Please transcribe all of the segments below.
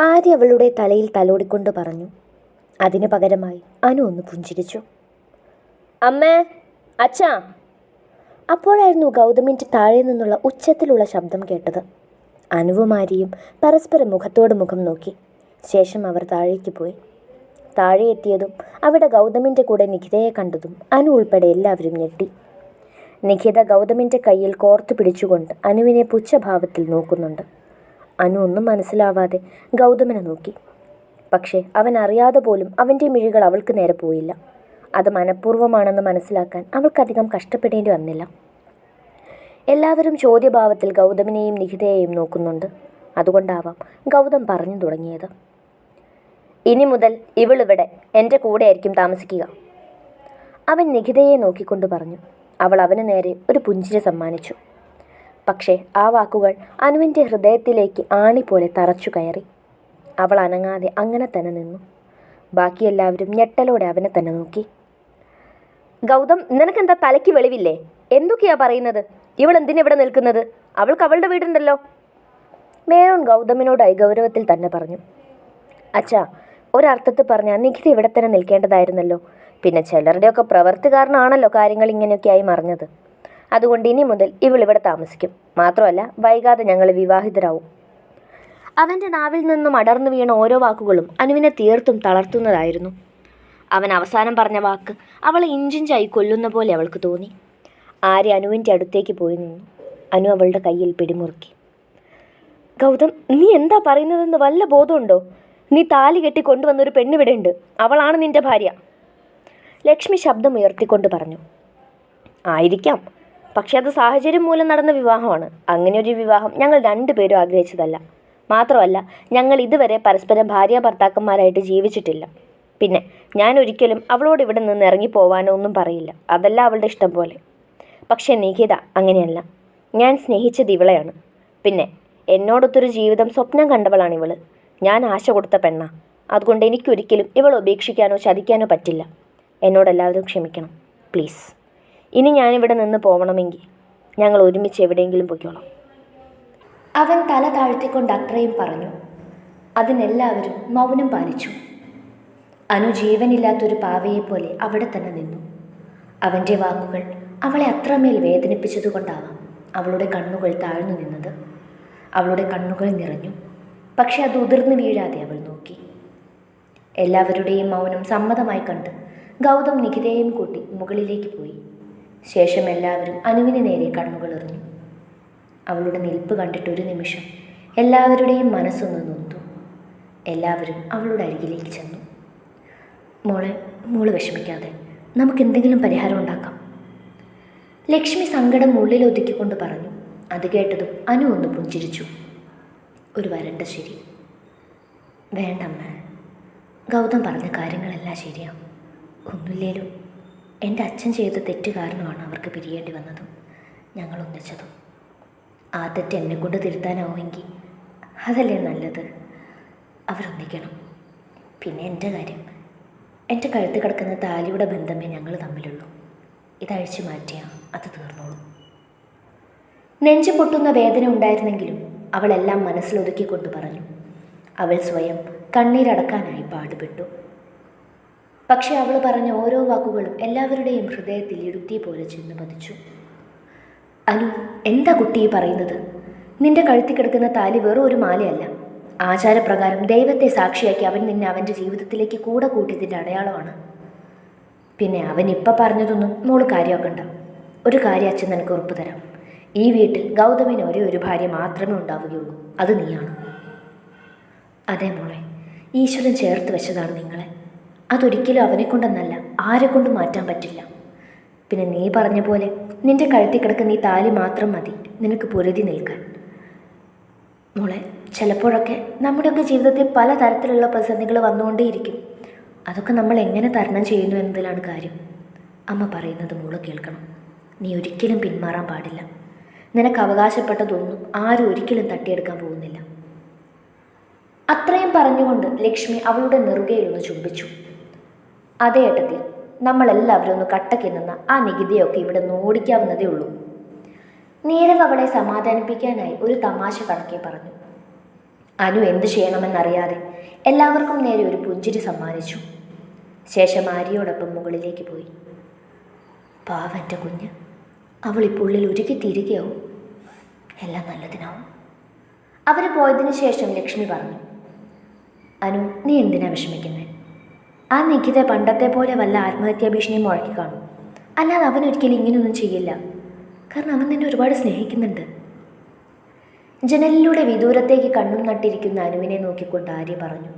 ആര്യ അവളുടെ തലയിൽ തലോടിക്കൊണ്ട് പറഞ്ഞു. അതിനു പകരമായി അനു ഒന്ന് പുഞ്ചിരിച്ചു. അമ്മേ അച്ഛാ. അപ്പോഴായിരുന്നു ഗൗതമിന്റെ താഴെ നിന്നുള്ള ഉച്ചത്തിലുള്ള ശബ്ദം കേട്ടത്. അനുവുമാരിയും പരസ്പരം മുഖത്തോട് മുഖം നോക്കി. ശേഷം അവർ താഴേക്ക് പോയി. താഴെ എത്തിയതും അവിടെ ഗൗതമിന്റെ കൂടെ നിഖിതയെ കണ്ടതും അനു ഉൾപ്പെടെ എല്ലാവരും ഞെട്ടി. നിഖിത ഗൗതമിന്റെ കയ്യിൽ കോർത്തു പിടിച്ചുകൊണ്ട് അനുവിനെ പുച്ഛഭാവത്തിൽ നോക്കുന്നുണ്ട്. അനു ഒന്നും മനസ്സിലാവാതെ ഗൗതമനെ നോക്കി. പക്ഷേ അവൻ അറിയാതെ പോലും അവന്റെ മിഴികൾ അവൾക്ക് നേരെ പോയില്ല. അത് മനഃപൂർവമാണെന്ന് മനസ്സിലാക്കാൻ അവൾക്കധികം കഷ്ടപ്പെടേണ്ടി വന്നില്ല. എല്ലാവരും ചോദ്യഭാവത്തിൽ ഗൗതമിനെയും നിഹിതയെയും നോക്കുന്നുണ്ട്. അതുകൊണ്ടാവാം ഗൗതം പറഞ്ഞു തുടങ്ങിയത്. ഇനി മുതൽ ഇവളിവിടെ എന്റെ കൂടെയായിരിക്കും താമസിക്കുക. അവൻ നിഖിതയെ നോക്കിക്കൊണ്ട് പറഞ്ഞു. അവൾ അവന് നേരെ ഒരു പുഞ്ചിരി സമ്മാനിച്ചു. പക്ഷേ ആ വാക്കുകൾ അനുവിന്റെ ഹൃദയത്തിലേക്ക് ആണി പോലെ തറച്ചു കയറി. അവൾ അനങ്ങാതെ അങ്ങനെ തന്നെ നിന്നു. ബാക്കി എല്ലാവരും ഞെട്ടലോടെ അവനെ തന്നെ നോക്കി. ഗൗതം നിനക്കെന്താ തലയ്ക്ക് വെളിവില്ലേ? എന്തൊക്കെയാ പറയുന്നത്? ഇവൾ എന്തിനിവിടെ നിൽക്കുന്നത്? അവൾക്ക് അവളുടെ വീടുണ്ടല്ലോ. മേനോൻ ഗൗതമിനോടായി ഗൗരവത്തിൽ തന്നെ പറഞ്ഞു. അച്ഛാ ഒരർത്ഥത്തിൽ പറഞ്ഞാൽ നിഖിത ഇവിടെ തന്നെ നിൽക്കേണ്ടതായിരുന്നല്ലോ. പിന്നെ ചിലരുടെയൊക്കെ പ്രവൃത്തി കാരണമാണല്ലോ കാര്യങ്ങൾ ഇങ്ങനെയൊക്കെയായി മറിഞ്ഞത്. അതുകൊണ്ട് ഇനി മുതൽ ഇവൾ ഇവിടെ താമസിക്കും. മാത്രമല്ല വൈകാതെ ഞങ്ങൾ വിവാഹിതരാവും. അവന്റെ നാവിൽ നിന്നും അടർന്നു വീണ ഓരോ വാക്കുകളും അനുവിനെ തീർത്തും തളർത്തുന്നതായിരുന്നു. അവൻ അവസാനം പറഞ്ഞ വാക്ക് അവളെ ഇഞ്ചിഞ്ചായി കൊല്ലുന്ന പോലെ അവൾക്ക് തോന്നി. ആര്യ അനുവിന്റെ അടുത്തേക്ക് പോയി നിന്നു. അനു അവളുടെ കയ്യിൽ പിടിമുറുക്കി. ഗൗതം നീ എന്താ പറയുന്നതെന്ന് വല്ല ബോധമുണ്ടോ? നീ താലി കെട്ടി കൊണ്ടുവന്നൊരു പെണ്ണിവിടെ ഉണ്ട് അവളാണ് നിന്റെ ഭാര്യ. ലക്ഷ്മി ശബ്ദം ഉയർത്തിക്കൊണ്ട് പറഞ്ഞു. ആയിരിക്കാം. പക്ഷെ അത് സാഹചര്യം മൂലം നടന്ന വിവാഹമാണ്. അങ്ങനെ ഒരു വിവാഹം ഞങ്ങൾ രണ്ടുപേരും ആഗ്രഹിച്ചതല്ല. മാത്രമല്ല ഞങ്ങൾ ഇതുവരെ പരസ്പരം ഭാര്യ ഭർത്താക്കന്മാരായിട്ട് ജീവിച്ചിട്ടില്ല. പിന്നെ ഞാൻ ഒരിക്കലും അവളോട് ഇവിടെ നിന്ന് ഇറങ്ങിപ്പോവാനോ ഒന്നും പറയില്ല. അതല്ല അവളുടെ ഇഷ്ടം പോലെ. പക്ഷേ നിഖിത അങ്ങനെയല്ല. ഞാൻ സ്നേഹിച്ചത് ഇവളെയാണ്. പിന്നെ എന്നോടൊത്തൊരു ജീവിതം സ്വപ്നം കണ്ടവളാണ് ഇവൾ. ഞാൻ ആശ കൊടുത്ത പെണ്ണ. അതുകൊണ്ട് എനിക്കൊരിക്കലും ഇവൾ ഉപേക്ഷിക്കാനോ ചതിക്കാനോ പറ്റില്ല. എന്നോടെല്ലാവരും ക്ഷമിക്കണം. പ്ലീസ്. ഇനി ഞാനിവിടെ നിന്ന് പോവണമെങ്കിൽ ഞങ്ങൾ ഒരുമിച്ച് എവിടെയെങ്കിലും പൊയ്ക്കോളാം. അവൻ തല താഴ്ത്തിക്കൊണ്ട് അത്രയും പറഞ്ഞു. അതിനെല്ലാവരും മൗനം പാലിച്ചു. അനു ജീവനില്ലാത്തൊരു പാവയെപ്പോലെ അവിടെ തന്നെ നിന്നു. അവന്റെ വാക്കുകൾ അവളെ അത്രമേൽ വേദനിപ്പിച്ചതുകൊണ്ടാവാം അവളുടെ കണ്ണുകൾ താഴ്ന്നു നിന്നത്. അവളുടെ കണ്ണുകൾ നിറഞ്ഞു പക്ഷെ അത് ഉതിർന്നു വീഴാതെ അവൾ നോക്കി. എല്ലാവരുടെയും മൗനം സമ്മതമായി കണ്ട് ഗൗതം നിഖിതയെയും കൂട്ടി മുകളിലേക്ക് പോയി. ശേഷം എല്ലാവരും അനുവിന് നേരെ കണ്ണുകൾ എറിഞ്ഞു. അവളുടെ നിൽപ്പ് കണ്ടിട്ട് ഒരു നിമിഷം എല്ലാവരുടെയും മനസ്സൊന്ന് നൊന്തു. എല്ലാവരും അവളുടെ അരികിലേക്ക് ചെന്നു. മോളെ മോൾ വിഷമിക്കാതെ നമുക്ക് എന്തെങ്കിലും പരിഹാരം ഉണ്ടാക്കാം. ലക്ഷ്മി സങ്കടം ഉള്ളിൽ ഒതുക്കിക്കൊണ്ട് പറഞ്ഞു. അത് കേട്ടതും അനു ഒന്ന് പുഞ്ചിരിച്ചു. ഒരു വരണ്ട ശരി. വേണ്ടമ്മ ഗൗതം പറഞ്ഞ കാര്യങ്ങളെല്ലാം ശരിയാണ് ഒന്നുമില്ലേലും എന്റെ അച്ഛൻ ചെയ്ത തെറ്റ് കാരണമാണ് അവർക്ക് പിരിയേണ്ടി വന്നതും ഞങ്ങൾ ഒന്നിച്ചതും. ആ തെറ്റ് എന്നെ കൊണ്ട് തിരുത്താനാവുമെങ്കിൽ അതല്ലേ നല്ലത്? അവരൊന്നിക്കണം. പിന്നെ എന്റെ കാര്യം. എന്റെ കഴുത്ത് കിടക്കുന്ന താലിയുടെ ബന്ധമേ ഞങ്ങൾ തമ്മിലുള്ളൂ. ഇതഴിച്ചു മാറ്റിയാൽ അത് തീർന്നോളൂ. നെഞ്ചു പൊട്ടുന്ന വേദന ഉണ്ടായിരുന്നെങ്കിലും അവളെല്ലാം മനസ്സിലൊതുക്കിക്കൊണ്ട് പറഞ്ഞു. അവൾ സ്വയം കണ്ണീരടക്കാനായി പാടുപെട്ടു. പക്ഷെ അവൾ പറഞ്ഞ ഓരോ വാക്കുകളും എല്ലാവരുടെയും ഹൃദയത്തിൽ ഇടുക്കി പോലെ ചെന്ന് പതിച്ചു. അനു എന്താ കുട്ടി പറയുന്നത്? നിന്റെ കഴുത്തിൽ കിടക്കുന്ന താലി വെറും ഒരു മാലയല്ല. ആചാരപ്രകാരം ദൈവത്തെ സാക്ഷിയാക്കി അവൻ നിന്നെ അവന്റെ ജീവിതത്തിലേക്ക് കൂടെ കൂട്ടിയതിന്റെ അടയാളമാണ്. പിന്നെ അവൻ ഇപ്പം പറഞ്ഞതൊന്നും മോൾ കാര്യമാക്കണ്ട. ഒരു കാര്യം അച്ഛൻ നിനക്ക് ഉറപ്പ് തരാം. ഈ വീട്ടിൽ ഗൗതമിന് ഒരേ ഒരു ഭാര്യ മാത്രമേ ഉണ്ടാവുകയുള്ളൂ. അത് നീയാണ്. അതേ മോളെ ഈശ്വരൻ ചേർത്ത് വെച്ചതാണ് നിങ്ങളെ. അതൊരിക്കലും അവനെ കൊണ്ടെന്നല്ല ആരെ കൊണ്ട് മാറ്റാൻ പറ്റില്ല. പിന്നെ നീ പറഞ്ഞ പോലെ നിന്റെ കഴുത്തിൽ കിടക്കുന്ന ഈ താലി മാത്രം മതി നിനക്ക് പൊരുതി നിൽക്കാൻ. മോളെ ചിലപ്പോഴൊക്കെ നമ്മുടെയൊക്കെ ജീവിതത്തിൽ പല തരത്തിലുള്ള പ്രതിസന്ധികൾ വന്നുകൊണ്ടേയിരിക്കും. അതൊക്കെ നമ്മൾ എങ്ങനെ തരണം ചെയ്യുന്നു എന്നതിലാണ് കാര്യം. അമ്മ പറയുന്നത് മോൾ കേൾക്കണം. നീ ഒരിക്കലും പിന്മാറാൻ പാടില്ല. നിനക്ക് അവകാശപ്പെട്ടതൊന്നും ആരും ഒരിക്കലും തട്ടിയെടുക്കാൻ പോകുന്നില്ല. അത്രയും പറഞ്ഞുകൊണ്ട് ലക്ഷ്മി അവളുടെ നെറുകയിലൊന്ന് ചുംബിച്ചു. അതേ ഏട്ടത്തിൽ നമ്മളെല്ലാവരും ഒന്ന് കട്ടക്കി നിന്ന ആ നികുതിയൊക്കെ ഇവിടെ ഓടിക്കാവുന്നതേ ഉള്ളൂ. നീരവ് അവളെ സമാധാനിപ്പിക്കാനായി ഒരു തമാശ കണക്കെ പറഞ്ഞു. അനു എന്ത് ചെയ്യണമെന്നറിയാതെ എല്ലാവർക്കും നേരെ ഒരു പുഞ്ചിരി സമ്മാനിച്ചു. ശേഷം ആര്യയോടൊപ്പം മുകളിലേക്ക് പോയി. പാവന്റെ കുഞ്ഞ് അവൾ ഉള്ളിൽ ഉരുകി തീരുകയാവും എല്ലാം നല്ലതിനാവും. അവർ പോയതിനു ശേഷം ലക്ഷ്മി പറഞ്ഞു. അനു നീ എന്തിനാ വിഷമിക്കുന്നത് ആ നിഖിത പണ്ടത്തെ പോലെ വല്ല ആത്മഹത്യാ ഭീഷണിയും മുഴക്കി കാണും. അല്ലാതെ അവൻ ഒരിക്കലും ഇങ്ങനെയൊന്നും ചെയ്യില്ല. കാരണം അവൻ നിന്നെ ഒരുപാട് സ്നേഹിക്കുന്നുണ്ട്. ജനലിലൂടെ വിദൂരത്തേക്ക് കണ്ണും നട്ടിരിക്കുന്ന അനുവിനെ നോക്കിക്കൊണ്ട് ആര്യ പറഞ്ഞു.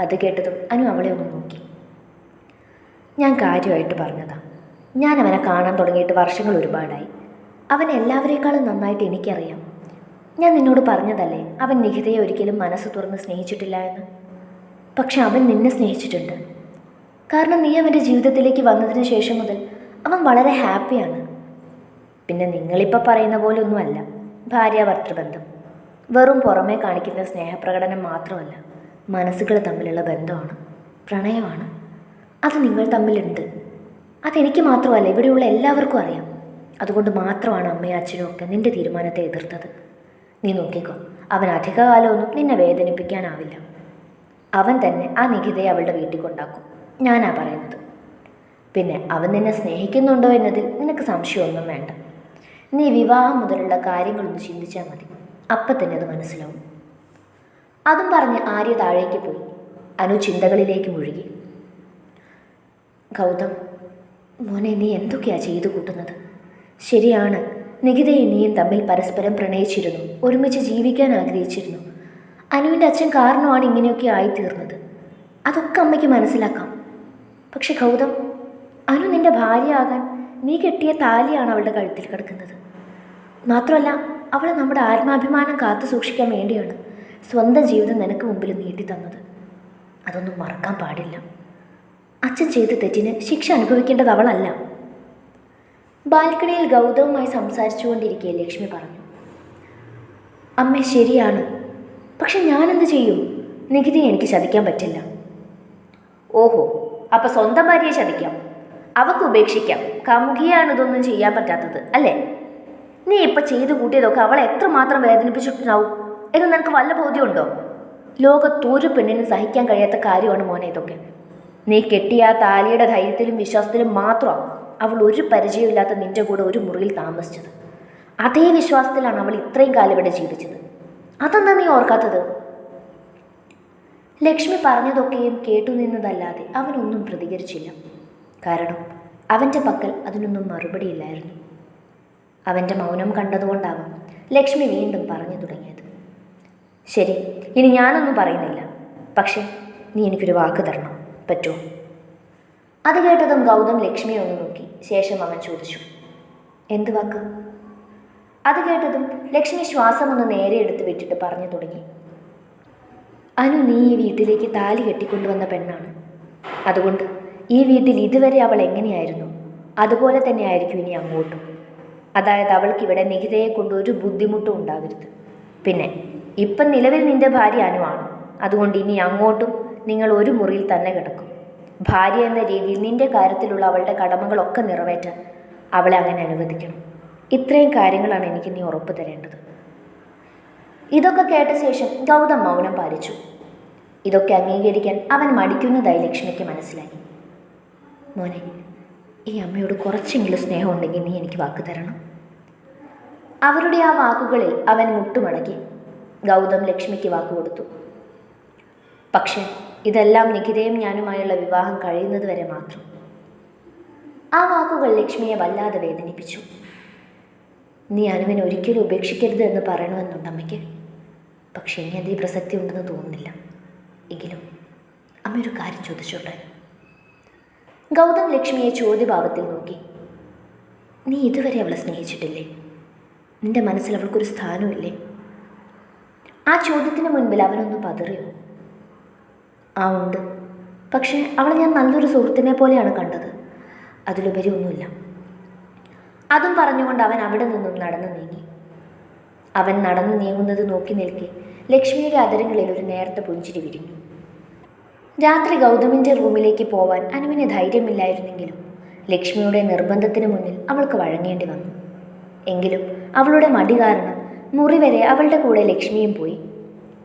അത് കേട്ടതും അനു അവളെ ഒന്ന് നോക്കി. ഞാൻ കാര്യമായിട്ട് പറഞ്ഞതാ. ഞാൻ അവനെ കാണാൻ തുടങ്ങിയിട്ട് വർഷങ്ങൾ ഒരുപാടായി. അവൻ എല്ലാവരേക്കാളും നന്നായിട്ട് എനിക്കറിയാം. ഞാൻ നിന്നോട് പറഞ്ഞതല്ലേ അവൻ നിഖിതയെ ഒരിക്കലും മനസ്സ് തുറന്ന് സ്നേഹിച്ചിട്ടില്ല എന്ന്? പക്ഷെ അവൻ നിന്നെ സ്നേഹിച്ചിട്ടുണ്ട്. കാരണം നീ അവന്റെ ജീവിതത്തിലേക്ക് വന്നതിന് ശേഷം മുതൽ അവൻ വളരെ ഹാപ്പിയാണ്. പിന്നെ നിങ്ങളിപ്പോൾ പറയുന്ന പോലെ ഒന്നുമല്ല ഭാര്യാഭർത്തൃബന്ധം വെറും പുറമേ കാണിക്കുന്ന സ്നേഹപ്രകടനം മാത്രമല്ല മനസ്സുകൾ തമ്മിലുള്ള ബന്ധമാണ് പ്രണയമാണ്. അത് നിങ്ങൾ തമ്മിലുണ്ട്. അതെനിക്ക് മാത്രമല്ല ഇവിടെയുള്ള എല്ലാവർക്കും അറിയാം. അതുകൊണ്ട് മാത്രമാണ് അമ്മയും അച്ഛനും ഒക്കെ നിന്റെ തീരുമാനത്തെ എതിർത്തത്. നീ നോക്കിക്കോ അവൻ അധികകാലമൊന്നും നിന്നെ വേദനിപ്പിക്കാനാവില്ല. അവൻ തന്നെ ആ നിഖിതയെ അവളുടെ വീട്ടിൽ കൊണ്ടാക്കും. ഞാനാ പറയുന്നത്. പിന്നെ അവൻ നിന്നെ സ്നേഹിക്കുന്നുണ്ടോ എന്നതിൽ നിനക്ക് സംശയമൊന്നും വേണ്ട. നീ വിവാഹം മുതലുള്ള കാര്യങ്ങളൊന്ന് ചിന്തിച്ചാൽ മതി. അപ്പം തന്നെ അത് മനസ്സിലാവും. അതും പറഞ്ഞ് ആര്യ താഴേക്ക് പോയി. അനു ചിന്തകളിലേക്ക് മുഴുകി. ഗൗതം മോനെ നീ എന്തൊക്കെയാ ചെയ്തു കൂട്ടുന്നത്? ശരിയാണ് നികിതയും നീയും തമ്മിൽ പരസ്പരം പ്രണയിച്ചിരുന്നു. ഒരുമിച്ച് ജീവിക്കാൻ ആഗ്രഹിച്ചിരുന്നു. അനുവിന്റെ അച്ഛൻ കാരണമാണ് ഇങ്ങനെയൊക്കെ ആയിത്തീർന്നത്. അതൊക്കെ അമ്മയ്ക്ക് മനസ്സിലാക്കാം. പക്ഷെ ഗൗതം അനു നിന്റെ ഭാര്യയാകാൻ നീ കെട്ടിയ താലിയാണ് അവളുടെ കഴുത്തിൽ കിടക്കുന്നത്. മാത്രമല്ല അവളെ നമ്മുടെ ആത്മാഭിമാനം കാത്തു സൂക്ഷിക്കാൻ വേണ്ടിയാണ് സ്വന്തം ജീവിതം നിനക്ക് മുമ്പിൽ നീട്ടി തന്നത്. അതൊന്നും മറക്കാൻ പാടില്ല. അച്ഛൻ ചെയ്ത തെറ്റിന് ശിക്ഷ അനുഭവിക്കേണ്ടത് അവളല്ല. ബാൽക്കണിയിൽ ഗൗതവുമായി സംസാരിച്ചുകൊണ്ടിരിക്കെ ലക്ഷ്മി പറഞ്ഞു. അമ്മ ശരിയാണ്. പക്ഷെ ഞാനെന്ത് ചെയ്യും? നികുതി എനിക്ക് ചതിക്കാൻ പറ്റില്ല. ഓഹോ അപ്പൊ സ്വന്തം ഭാര്യയെ ചതിക്കാം അവക്ക് ഉപേക്ഷിക്കാം. കാമുകിയാണ് ഇതൊന്നും ചെയ്യാൻ പറ്റാത്തത് അല്ലേ? നീ ഇപ്പൊ ചെയ്തു കൂട്ടിയതൊക്കെ അവളെ എത്രമാത്രം വേദനിപ്പിച്ചിട്ടുണ്ടാവും എന്ന് നിനക്ക് വല്ല ബോധ്യമുണ്ടോ? ലോകത്തൊരു പെണ്ണിനും സഹിക്കാൻ കഴിയാത്ത കാര്യമാണ് മോനെ ഇതൊക്കെ. നീ കെട്ടിയ ആ താലിയുടെ ധൈര്യത്തിലും വിശ്വാസത്തിലും മാത്രമാണ് അവൾ ഒരു പരിചയമില്ലാത്ത നിന്റെ കൂടെ ഒരു മുറിയിൽ താമസിച്ചത്. അതേ വിശ്വാസത്തിലാണ് അവൾ ഇത്രയും കാലം ഇവിടെ ജീവിച്ചത്. അതെന്താ നീ ഓർക്കാത്തത്? ലക്ഷ്മി പറഞ്ഞതൊക്കെയും കേട്ടു നിന്നതല്ലാതെ അവനൊന്നും പ്രതികരിച്ചില്ല. കാരണം അവന്റെ പക്കൽ അതിനൊന്നും മറുപടിയില്ലായിരുന്നു. അവന്റെ മൗനം കണ്ടതുകൊണ്ടാവാം ലക്ഷ്മി വീണ്ടും പറഞ്ഞു തുടങ്ങിയത്. ശരി ഇനി ഞാനൊന്നും പറയുന്നില്ല. പക്ഷേ നീ എനിക്കൊരു വാക്ക് തരണം പറ്റുമോ അത് കേട്ടതും ഗൗതം ലക്ഷ്മിയെ ഒന്ന് നോക്കി. ശേഷം അവൻ ചോദിച്ചു എന്ത് വാക്ക്? അത് കേട്ടതും ലക്ഷ്മി ശ്വാസം ഒന്ന് നേരെ എടുത്ത് വിട്ടിട്ട് പറഞ്ഞു തുടങ്ങി. അനു നീ ഈ വീട്ടിലേക്ക് താലി കെട്ടിക്കൊണ്ടുവന്ന പെണ്ണാണ്. അതുകൊണ്ട് ഈ വീട്ടിൽ ഇതുവരെ അവൾ എങ്ങനെയായിരുന്നു? അതുപോലെ തന്നെ ആയിരിക്കും ഇനി അങ്ങോട്ടും. അതായത് അവൾക്ക് ഇവിടെ നികിതയെ കൊണ്ട് ഒരു ബുദ്ധിമുട്ടും ഉണ്ടാകരുത്. പിന്നെ ഇപ്പം നിലവിൽ നിന്റെ ഭാര്യ അനുവാണ് അതുകൊണ്ട് ഇനി അങ്ങോട്ടും നിങ്ങൾ ഒരു മുറിയിൽ തന്നെ കിടക്കും. ഭാര്യ എന്ന രീതിയിൽ നിന്റെ കാര്യത്തിലുള്ള അവളുടെ കടമകളൊക്കെ നിറവേറ്റാൻ അവളെ അങ്ങനെ അനുവദിക്കണം. ഇത്രയും കാര്യങ്ങളാണ് എനിക്ക് നീ ഉറപ്പ് തരേണ്ടത്. ഇതൊക്കെ കേട്ട ശേഷം ഗൗതം മൗനം പാലിച്ചു. ഇതൊക്കെ അംഗീകരിക്കാൻ അവൻ മടിക്കുന്നതായി ലക്ഷ്മിക്ക് മനസ്സിലായി. മോനെ ഈ അമ്മയോട് കുറച്ചെങ്കിലും സ്നേഹം ഉണ്ടെങ്കിൽ നീ എനിക്ക് വാക്ക് തരണം. അവരുടെ ആ വാക്കുകളിൽ അവൻ മുട്ടുമടക്കി. ഗൗതം ലക്ഷ്മിക്ക് വാക്ക് കൊടുത്തു. പക്ഷേ ഇതെല്ലാം നിഖിതയും ഞാനുമായുള്ള വിവാഹം കഴിയുന്നത് വരെ മാത്രം. ആ വാക്കുകൾ ലക്ഷ്മിയെ വല്ലാതെ വേദനിപ്പിച്ചു. നീ അനുവിനെ ഒരിക്കലും ഉപേക്ഷിക്കരുത് എന്ന് പറയണമെന്നുണ്ട് അമ്മയ്ക്ക് പക്ഷേ ഇനി അതേ പ്രസക്തി ഉണ്ടെന്ന് തോന്നുന്നില്ല. എങ്കിലും അമ്മയൊരു കാര്യം ചോദിച്ചോട്ടെ? ഗൗതം ലക്ഷ്മിയെ ചോദ്യഭാവത്തിൽ നോക്കി. നീ ഇതുവരെ അവളെ സ്നേഹിച്ചിട്ടില്ലേ? നിന്റെ മനസ്സിൽ അവൾക്കൊരു സ്ഥാനമില്ലേ ആ ചോദ്യത്തിന് മുൻപിൽ അവനൊന്ന് പതറിയോ? ആ ഉണ്ട്. പക്ഷേ അവളെ ഞാൻ നല്ലൊരു സുഹൃത്തിനെ പോലെയാണ് കണ്ടത്. അതിലുപരി ഒന്നുമില്ല. അതും പറഞ്ഞുകൊണ്ട് അവൻ അവിടെ നിന്നും നടന്നു നീങ്ങി. അവൻ നടന്നു നീങ്ങുന്നത് നോക്കി നിൽക്കെ ലക്ഷ്മിയുടെ അതരങ്ങളിൽ ഒരു നേർത്ത പുഞ്ചിരി വിരിഞ്ഞു. രാത്രി ഗൗതമിന്റെ റൂമിലേക്ക് പോവാൻ അനുവിന് ധൈര്യമില്ലായിരുന്നെങ്കിലും ലക്ഷ്മിയുടെ നിർബന്ധത്തിന് മുന്നിൽ അവൾക്ക് വഴങ്ങേണ്ടി വന്നു. എങ്കിലും അവളുടെ മടി കാരണം മുറി വരെ അവളുടെ കൂടെ ലക്ഷ്മിയും പോയി.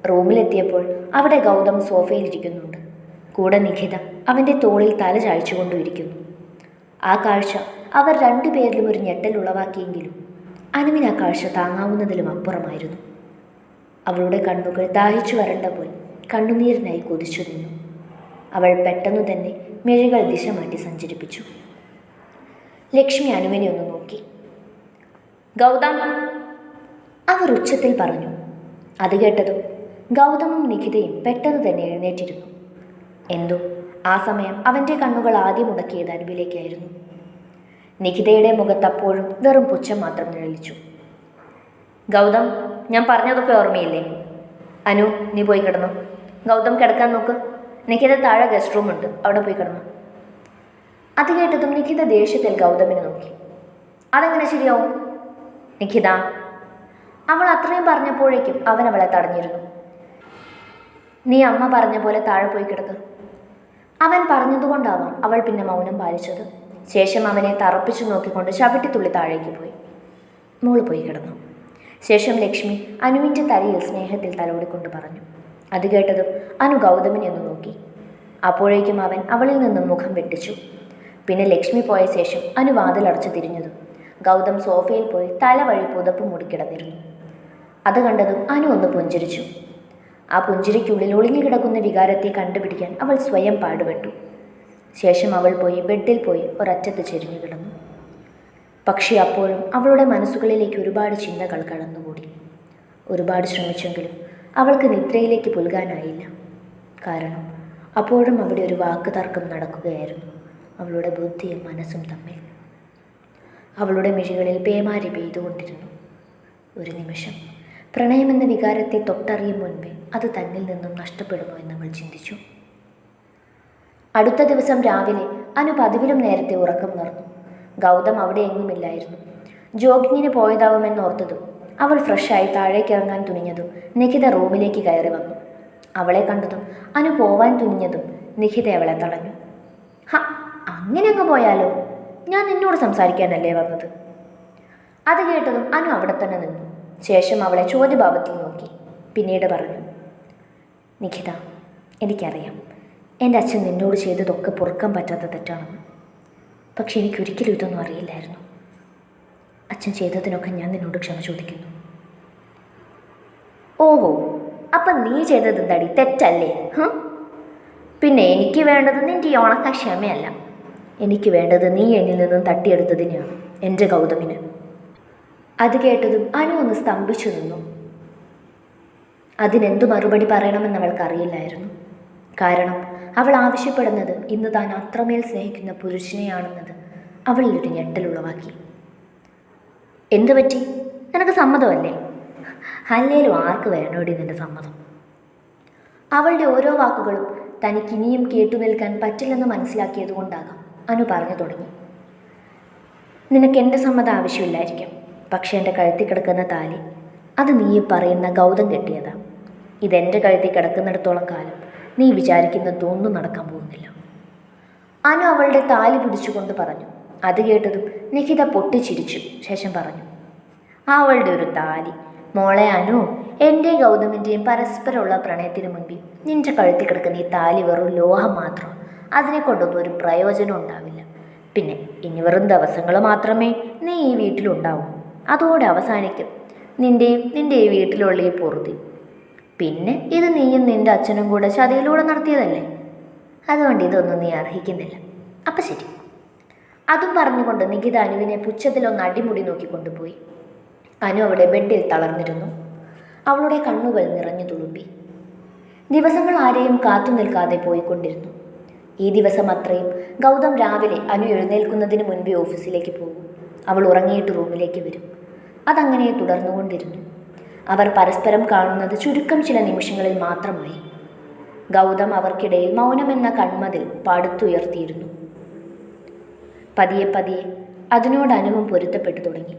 റൂമിലെത്തിയപ്പോൾ അവിടെ ഗൗതം സോഫയിലിരിക്കുന്നുണ്ട് കൂടെ നിഖിത അവന്റെ തോളിൽ തല ചായച്ചുകൊണ്ടും ഇരിക്കുന്നു. ആ കാഴ്ച അവർ രണ്ടുപേരിലും ഒരു ഞെട്ടൽ ഉളവാക്കിയെങ്കിലും അനുവിന് ആ കാഴ്ച താങ്ങാവുന്നതിലും അപ്പുറമായിരുന്നു. അവളുടെ കണ്ണുകൾ ദാഹിച്ചു വരണ്ട പോയി കണ്ണുനീരിനായി കൊതിച്ചു നിന്നു. അവൾ പെട്ടെന്നു തന്നെ മിഴികൾ ദിശ മാറ്റി സഞ്ചരിപ്പിച്ചു. ലക്ഷ്മി അനുവിനെ ഒന്ന് നോക്കി. ഗൗതം! അവർ ഉച്ചത്തിൽ പറഞ്ഞു. അത് കേട്ടതും ഗൗതമും നിഖിതയും പെട്ടെന്ന് തന്നെ എഴുന്നേറ്റിരുന്നു. എന്തോ? ആ സമയം അവന്റെ കണ്ണുകൾ ആദ്യം മുടക്കിയത് അനുവിലേക്കായിരുന്നു നിഖിതയുടെ മുഖത്ത് അപ്പോഴും വെറും പുച്ഛം മാത്രം നിഴലിച്ചു. ഗൗതം ഞാൻ പറഞ്ഞതൊക്കെ ഓർമ്മയില്ലേ? അനു നീ പോയി കിടന്നു. ഗൗതം കിടക്കാൻ നോക്ക്. നിഖിത താഴെ ഗസ്റ്റ് റൂം ഉണ്ട്. അവിടെ പോയി കിടന്നു. അത് കേട്ടതും നിഖിത ദേഷ്യത്തിൽ ഗൗതമിനെ നോക്കി. അതെങ്ങനെ ശരിയാവും? നിഖിത അവൾ അത്രയും പറഞ്ഞപ്പോഴേക്കും അവൻ അവളെ തടഞ്ഞിരുന്നു. നീ അമ്മ പറഞ്ഞ പോലെ താഴെ പോയി കിടക്ക്. അവൻ പറഞ്ഞതുകൊണ്ടാവാം അവൾ പിന്നെ മൗനം പാലിച്ചത്. ശേഷം അവനെ തറപ്പിച്ചു നോക്കിക്കൊണ്ട് ചവിട്ടിത്തുള്ളി താഴേക്ക് പോയി. മോൾ പോയി കിടന്നു. ശേഷം ലക്ഷ്മി അനുവിന്റെ തലയിൽ സ്നേഹത്തിൽ തലോടിക്കൊണ്ട് പറഞ്ഞു. അത് കേട്ടതും അനു ഗൗതമിനെ ഒന്ന് നോക്കി. അപ്പോഴേക്കും അവൻ അവളിൽ നിന്നും മുഖം വെട്ടിച്ചു. പിന്നെ ലക്ഷ്മി പോയ ശേഷം അനു വാതിലടച്ചു തിരിഞ്ഞതും ഗൗതം സോഫയിൽ പോയി തല വഴി പുതപ്പ് മൂടിക്കിടന്നിരുന്നു അത് കണ്ടതും അനു ഒന്ന് പുഞ്ചിരിച്ചു. ആ പുഞ്ചിരിക്കുള്ളിൽ ഒളിഞ്ഞു കിടക്കുന്ന വികാരത്തെ കണ്ടുപിടിക്കാൻ അവൾ സ്വയം പാടുപെട്ടു. ശേഷം അവൾ പോയി ബെഡിൽ പോയി ഒരറ്റത്ത് ചെരിഞ്ഞു കിടന്നു. പക്ഷേ അപ്പോഴും അവളുടെ മനസ്സുകളിലേക്ക് ഒരുപാട് ചിന്തകൾ കടന്നുകൂടി. ഒരുപാട് ശ്രമിച്ചെങ്കിലും അവൾക്ക് നിദ്രയിലേക്ക് പുൽകാനായില്ല കാരണം അപ്പോഴും അവിടെ ഒരു വാക്ക് തർക്കം നടക്കുകയായിരുന്നു. അവളുടെ ബുദ്ധിയും മനസ്സും തമ്മിൽ. അവളുടെ മിഴികളിൽ പേമാരി പെയ്തുകൊണ്ടിരുന്നു. ഒരു നിമിഷം പ്രണയമെന്ന വികാരത്തെ തൊട്ടറിയും മുൻപേ അത് തന്നിൽ നിന്നും നഷ്ടപ്പെടുമോ എന്നവൾ ചിന്തിച്ചു. അടുത്ത ദിവസം രാവിലെ അനു പതിവിലും നേരത്തെ ഉറക്കം നിറഞ്ഞു ഗൗതം അവിടെ എങ്ങുമില്ലായിരുന്നു. ജോഗിങ്ങിന് പോയതാവുമെന്നോർത്തതും അവൾ ഫ്രഷായി താഴേക്ക് ഇറങ്ങാൻ തുനിഞ്ഞതും നിഖിത റൂമിലേക്ക് കയറി വന്നു. അവളെ കണ്ടതും അനു പോവാൻ തുനിഞ്ഞതും നിഖിത അവളെ തടഞ്ഞു. ഹ അങ്ങനെ അങ്ങ് പോയാലോ? ഞാൻ നിന്നോട് സംസാരിക്കാനല്ലേ വന്നത്? അത് കേട്ടതും അനു അവിടെ തന്നെ നിന്നു. ശേഷം അവളെ ചോദ്യഭാവത്തിൽ നോക്കി. പിന്നീട് പറഞ്ഞു നിഖിത എനിക്കറിയാം. എന്റെ അച്ഛൻ നിന്നോട് ചെയ്തതൊക്കെ പൊറുക്കാൻ പറ്റാത്ത തെറ്റാണെന്ന്. പക്ഷെ എനിക്കൊരിക്കലും ഇതൊന്നും അറിയില്ലായിരുന്നു. അച്ഛൻ ചെയ്തതിനൊക്കെ ഞാൻ നിന്നോട് ക്ഷമ ചോദിക്കുന്നു. ഓഹോ അപ്പം നീ ചെയ്തത് എന്താടി? തെറ്റല്ലേ? പിന്നെ എനിക്ക് വേണ്ടത് നിന്റെ ഈ ഉണക്ക ക്ഷമയല്ല. എനിക്ക് വേണ്ടത് നീ എന്നിൽ നിന്നും തട്ടിയെടുത്തതിനെയാണ് എന്റെ ഗൗതമിന്. അത് കേട്ടതും അനു ഒന്ന് സ്തംഭിച്ചു നിന്നു. അതിനെന്തു മറുപടി പറയണമെന്ന് അവൾക്ക് അറിയില്ലായിരുന്നു കാരണം അവൾ ആവശ്യപ്പെടുന്നത് ഇന്ന് താൻ അത്രമേൽ സ്നേഹിക്കുന്ന പുരുഷനെയാണെന്നത് അവളിൽ ഒരു ഞെട്ടലുളവാക്കി എന്തു പറ്റി? നിനക്ക് സമ്മതമല്ലേ? അല്ലേലും ആർക്ക് വേണോടി നിന്റെ സമ്മതം? അവളുടെ ഓരോ വാക്കുകളും തനിക്ക് ഇനിയും കേട്ടു നിൽക്കാൻ പറ്റില്ലെന്ന് മനസ്സിലാക്കിയത് കൊണ്ടാകാം അനു പറഞ്ഞു തുടങ്ങി. നിനക്ക് എന്റെ സമ്മതം ആവശ്യമില്ലായിരിക്കും. പക്ഷേ എന്റെ കഴുത്തിൽ കിടക്കുന്ന താലി അത് നീ പറയുന്ന ഗൗതം കെട്ടിയതാണ് ഇതെന്റെ കഴുത്തിൽ കിടക്കുന്നിടത്തോളം കാലം നീ വിചാരിക്കുന്നതൊന്നും നടക്കാൻ പോകുന്നില്ല. അനു അവളുടെ താലി പിടിച്ചുകൊണ്ട് പറഞ്ഞു. അത് കേട്ടതും നിഖിത പൊട്ടിച്ചിരിച്ചു. ശേഷം പറഞ്ഞു. അവളുടെ ഒരു താലി. മോളെ അനു എന്റെ ഗൗതമിന്റെയും പരസ്പരമുള്ള പ്രണയത്തിന് മുൻപിൽ നിന്റെ കഴുത്തിൽ കിടക്കുന്ന ഈ താലി വെറും ലോഹം മാത്രം. അതിനെ കൊണ്ടൊന്നും ഒരു പ്രയോജനം ഉണ്ടാവില്ല. പിന്നെ ഇനി വെറും ദിവസങ്ങൾ മാത്രമേ നീ ഈ വീട്ടിലുണ്ടാവൂ. അതോടെ അവസാനിക്കും. നിന്റെയും നിന്റെ ഈ വീട്ടിലുള്ള ഈ പൊറുതി. പിന്നെ ഇത് നീയും നിന്റെ അച്ഛനും കൂടെ ചതിയിലൂടെ നടത്തിയതല്ലേ? അതുകൊണ്ട് ഇതൊന്നും നീ അർഹിക്കുന്നില്ല. അപ്പം ശരി. അതും പറഞ്ഞുകൊണ്ട് നികിത അനുവിനെ പുച്ഛത്തിലൊന്ന് അടിമുടി നോക്കിക്കൊണ്ടുപോയി അനു അവിടെ ബെഡിൽ തളർന്നിരുന്നു. അവളുടെ കണ്ണുകൾ നിറഞ്ഞു തുളുമ്പി. ദിവസങ്ങൾ ആരെയും കാത്തു നിൽക്കാതെ പോയിക്കൊണ്ടിരുന്നു. ഈ ദിവസം അത്രയും ഗൗതം രാവിലെ അനു എഴുന്നേൽക്കുന്നതിന് മുൻപേ ഓഫീസിലേക്ക് പോകും. അവൾ ഉറങ്ങിയിട്ട് റൂമിലേക്ക് വരും. അതങ്ങനെ തുടർന്നുകൊണ്ടിരുന്നു. അവർ പരസ്പരം കാണുന്നത് ചുരുക്കം ചില നിമിഷങ്ങളിൽ മാത്രമായി. ഗൗതം അവർക്കിടയിൽ മൗനമെന്ന കൺമതിൽ പടുത്തുയർത്തിയിരുന്നു. പതിയെ പതിയെ അതിനോട് അനുവും പൊരുത്തപ്പെട്ടു തുടങ്ങി.